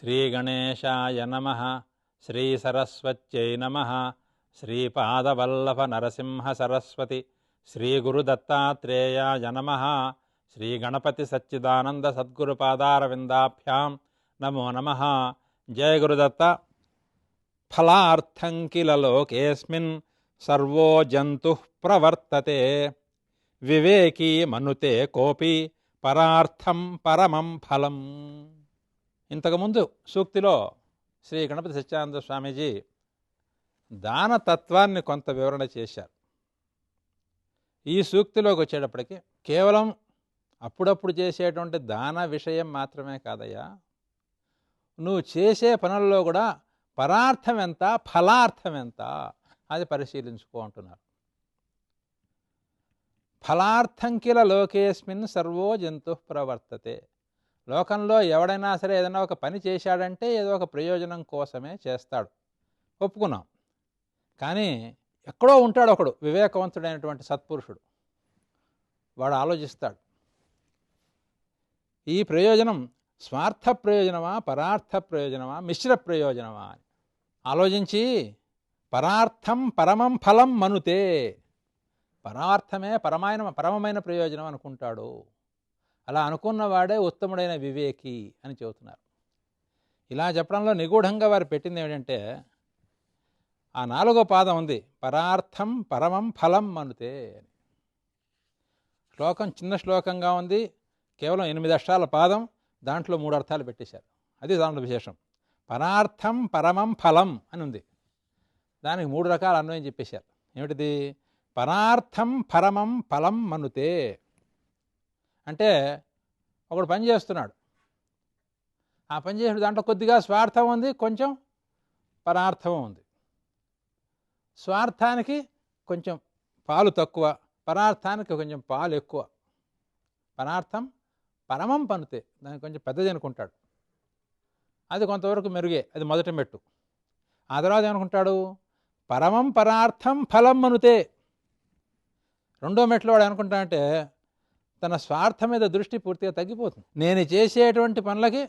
శ్రీగణేశాయ నమ శ్రీసరస్వత్యై నమ శ్రీపాదవల్లభ నరసింహ సరస్వతి శ్రీగురుదత్తాత్రేయాయ నమ శ్రీగణపతి సచ్చిదానంద సద్గురుపాదారవిందాభ్యాం నమో నమ. జయ గురుదత్త. ఫలార్థం కిల లోకేస్మిన్ సర్వో జంతు ప్రవర్తతే వివేకీ మనుతే కోపి పరార్థం పరమం ఫలం. ఇంతకుముందు సూక్తిలో శ్రీ గణపతి సత్యానంద స్వామీజీ దానతత్వాన్ని కొంత వివరణ చేశారు. ఈ సూక్తిలోకి వచ్చేటప్పటికి కేవలం అప్పుడప్పుడు చేసేటువంటి దాన విషయం మాత్రమే కాదయ్యా. నువ్వు చేసే పనుల్లో కూడా పరార్థం ఎంత ఫలార్థం ఎంత అది పరిశీలించుకో అంటున్నారు. ఫలార్థం కిల లోకేస్మిన్ సర్వో జంతు ప్రవర్తతే. లోకంలో ఎవడైనా సరే ఏదైనా ఒక పని చేశాడంటే ఏదో ఒక ప్రయోజనం కోసమే చేస్తాడు. ఒప్పుకున్నాం. కానీ ఎక్కడో ఉంటాడు ఒకడు వివేకవంతుడైనటువంటి సత్పురుషుడు. వాడు ఆలోచిస్తాడు. ఈ ప్రయోజనం స్వార్థ ప్రయోజనమా పరార్థ ప్రయోజనమా మిశ్ర ప్రయోజనమా అని. ఆలోచించి పరార్థం పరమం ఫలం మనుతే పరార్థమే పరమైన పరమమైన ప్రయోజనం అనుకుంటాడు. అలా అనుకున్నవాడే ఉత్తముడైన వివేకి అని చెబుతున్నారు. ఇలా చెప్పడంలో నిగూఢంగా వారు పెట్టింది ఏమిటంటే ఆ నాలుగో పాదం ఉంది పరార్థం పరమం ఫలం అనుతే శ్లోకం చిన్న శ్లోకంగా ఉంది కేవలం ఎనిమిది అక్షరాల పాదం దాంట్లో మూడు అర్థాలు పెట్టేశారు. అది దాంట్లో విశేషం. పరార్థం పరమం ఫలం అని ఉంది. దానికి మూడు రకాల అన్వయం చెప్పేశారు. ఏమిటిది? పరార్థం పరమం ఫలం మనుతే అంటే ఒకడు పని చేస్తున్నాడు. ఆ పని చేసిన దాంట్లో కొద్దిగా స్వార్థం ఉంది కొంచెం పరార్థం ఉంది. స్వార్థానికి కొంచెం పాలు తక్కువ పరార్థానికి కొంచెం పాలు ఎక్కువ. పరార్థం పరమం పనుతే దానికి కొంచెం పెద్దది అనుకుంటాడు అది కొంతవరకు మెరుగే అది మొదటి మెట్టు. ఆ తర్వాత ఏమనుకుంటాడు? పరమం పరార్థం ఫలం మనుతే. రెండో మెట్లో వాడు అనుకుంటాడంటే తన స్వార్థం మీద దృష్టి పూర్తిగా తగ్గిపోతుంది. నేను చేసేటువంటి పనులకి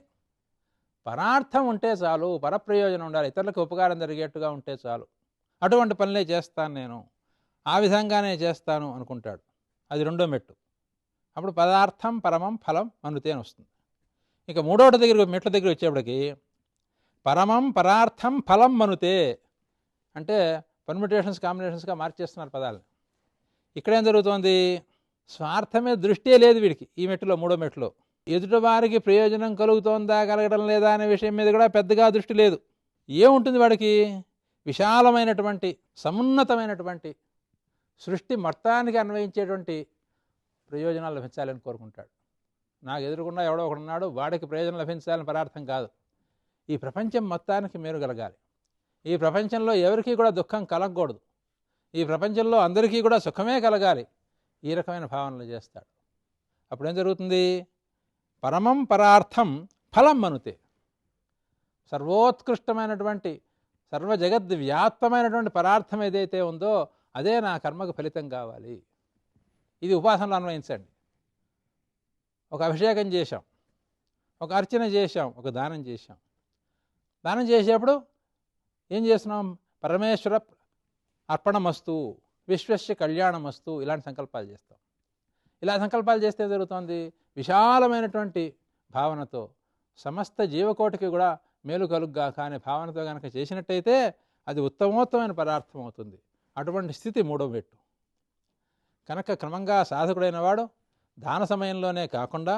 పరార్థం ఉంటే చాలు పరప్రయోజనం ఉండాలి ఇతరులకు ఉపకారం జరిగేట్టుగా ఉంటే చాలు. అటువంటి పనులే చేస్తాను నేను. ఆ విధంగానే చేస్తాను అనుకుంటాడు. అది రెండో మెట్టు. అప్పుడు పదార్థం పరమం ఫలం మనుతే వస్తుంది ఇక మూడోటి దగ్గర మెట్ల దగ్గర వచ్చేప్పటికి పరమం పరార్థం ఫలం మనుతే అంటే పర్మిటేషన్స్ కాంబినేషన్స్గా మార్చేస్తున్నారు పదాలు ఇక్కడేం జరుగుతోంది? స్వార్థమే దృష్టే లేదు వీడికి ఈ మెట్టులో మూడో మెట్టులో. ఎదుటి వారికి ప్రయోజనం కలుగుతోందా కలగడం లేదా అనే విషయం మీద కూడా పెద్దగా దృష్టి లేదు. ఏముంటుంది వాడికి? విశాలమైనటువంటి సమున్నతమైనటువంటి సృష్టి మొత్తానికి అన్వయించేటువంటి ప్రయోజనాలు లభించాలని కోరుకుంటాడు. నాకు ఎదురుకుండా ఎవడో ఒకడున్నాడు వాడికి ప్రయోజనం లభించాలని పరార్థం కాదు. ఈ ప్రపంచం మొత్తానికి మేలు కలగాలి ఈ ప్రపంచంలో ఎవరికీ కూడా దుఃఖం కలగకూడదు. ఈ ప్రపంచంలో అందరికీ కూడా సుఖమే కలగాలి. ఈ రకమైన భావనలు చేస్తాడు. అప్పుడేం జరుగుతుంది? పరమం పరార్థం ఫలం మనుతే. సర్వోత్కృష్టమైనటువంటి సర్వ జగద్ వ్యాప్తమైనటువంటి పరార్థం ఏదైతే ఉందో అదే నా కర్మకు ఫలితం కావాలి. ఇది ఉపాసనలో అన్వయించండి. ఒక అభిషేకం చేశాం ఒక అర్చన చేశాం ఒక దానం చేశాం. దానం చేసేప్పుడు ఏం చేస్తున్నాం? పరమేశ్వర అర్పణమస్తు. విశ్వస్య వస్తూ ఇలాంటి సంకల్పాలు చేస్తాం. ఇలా సంకల్పాలు చేస్తే జరుగుతుంది? విశాలమైనటువంటి భావనతో సమస్త జీవకోటికి కూడా మేలు కలుగ్గా కాని భావనతో కనుక చేసినట్టయితే అది ఉత్తమోత్తమైన పదార్థం అవుతుంది. అటువంటి స్థితి మూడో పెట్టు కనుక క్రమంగా సాధకుడైన వాడు దాన సమయంలోనే కాకుండా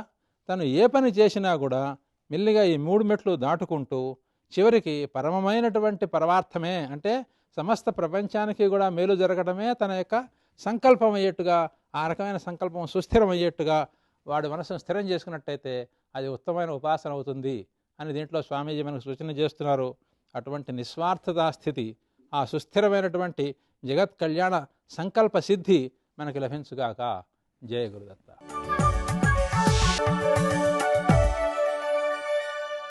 తను ఏ పని చేసినా కూడా మెల్లిగా ఈ మూడు మెట్లు దాటుకుంటూ చివరికి పరమమైనటువంటి పరమార్థమే అంటే సమస్త ప్రపంచానికి కూడా మేలు జరగడమే తన యొక్క సంకల్పం అయ్యేట్టుగా ఆ రకమైన సంకల్పం సుస్థిరం అయ్యేట్టుగా వాడి మనసును స్థిరం చేసుకున్నట్టయితే అది ఉత్తమమైన ఉపాసన అవుతుంది అని దీంట్లో స్వామీజీ మనకు సూచన చేస్తున్నారు. అటువంటి నిస్వార్థతా స్థితి ఆ సుస్థిరమైనటువంటి జగత్ కళ్యాణ సంకల్ప సిద్ధి మనకి లభించుగాక. జయ గురుదత్త.